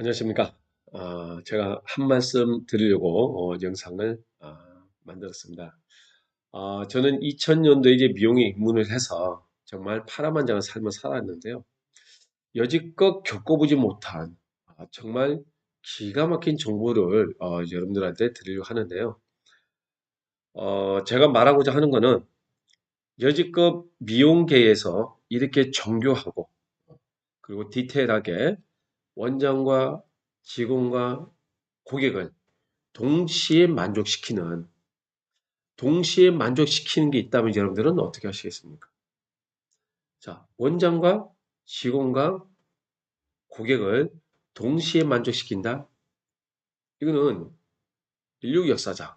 안녕하십니까. 아, 제가 한 말씀 드리려고 어, 영상을 아, 만들었습니다. 아, 저는 2000년도에 이제 미용에 입문을 해서 정말 파란만장한 삶을 살았는데요. 여지껏 겪어보지 못한 아, 정말 기가 막힌 정보를 어, 여러분들한테 드리려고 하는데요. 어, 제가 말하고자 하는 거는 여지껏 미용계에서 이렇게 정교하고 그리고 디테일하게 원장과 직원과 고객을 동시에 만족시키는 동시에 만족시키는 게 있다면 여러분들은 어떻게 하시겠습니까? 자, 원장과 직원과 고객을 동시에 만족시킨다? 이거는 인류 역사상,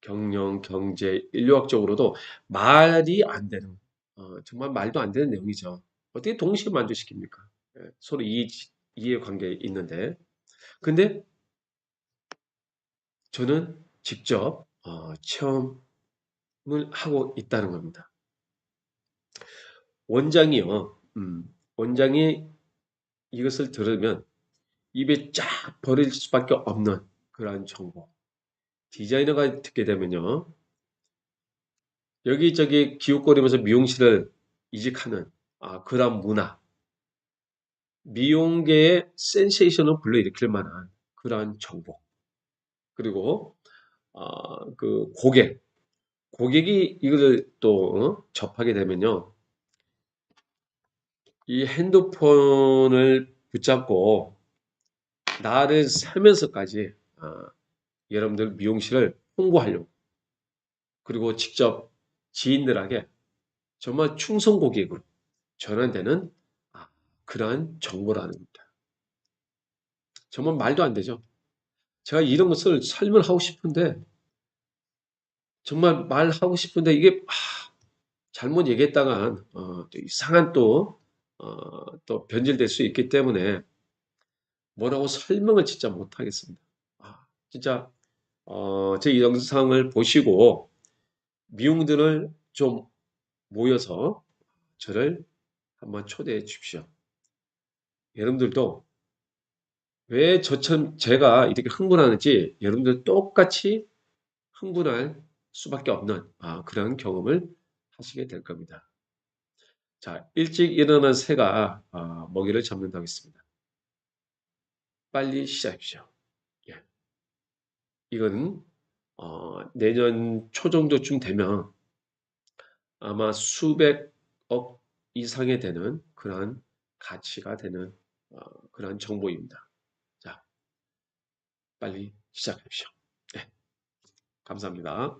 경영, 경제, 인류학적으로도 말이 안 되는, 어, 정말 말도 안 되는 내용이죠. 어떻게 동시에 만족시킵니까? 예, 서로 이해, 이해관계 있는데. 근데 저는 직접 어, 체험을 하고 있다는 겁니다. 원장이요. 음, 원장이 이것을 들으면 입에 쫙 버릴 수밖에 없는 그러한 정보. 디자이너가 듣게 되면요. 여기저기 기웃거리면서 미용실을 이직하는 아, 그런 문화. 미용계의 센세이션을 불러일으킬 만한 그러한 정보. 그리고 어, 그 고객, 고객이 이걸 또 어? 접하게 되면요. 이 핸드폰을 붙잡고 나를 살면서까지 어, 여러분들 미용실을 홍보하려고 그리고 직접 지인들에게 정말 충성 고객으로 전환되는 아, 그러한 정보라는 겁니다. 정말 말도 안 되죠. 제가 이런 것을 설명하고 싶은데 정말 말하고 싶은데 이게 아, 잘못 얘기했다간 어, 또 이상한 또, 어, 또 변질될 수 있기 때문에 뭐라고 설명을 진짜 못하겠습니다. 아, 진짜 어, 제 영상을 보시고 미용들을 좀 모여서 저를 한번 초대해 주십시오. 여러분들도 왜 저처럼 제가 이렇게 흥분하는지 여러분들 똑같이 흥분할 수밖에 없는 아, 그런 경험을 하시게 될 겁니다. 자, 일찍 일어난 새가 아, 먹이를 잡는다고 했습니다. 빨리 시작하십시오. 예. 이건 어, 내년 초 정도쯤 되면 아마 수백억 이상이 되는 그러한 가치가 되는 어, 그러한 정보입니다. 자, 빨리 시작하십시오. 네, 감사합니다.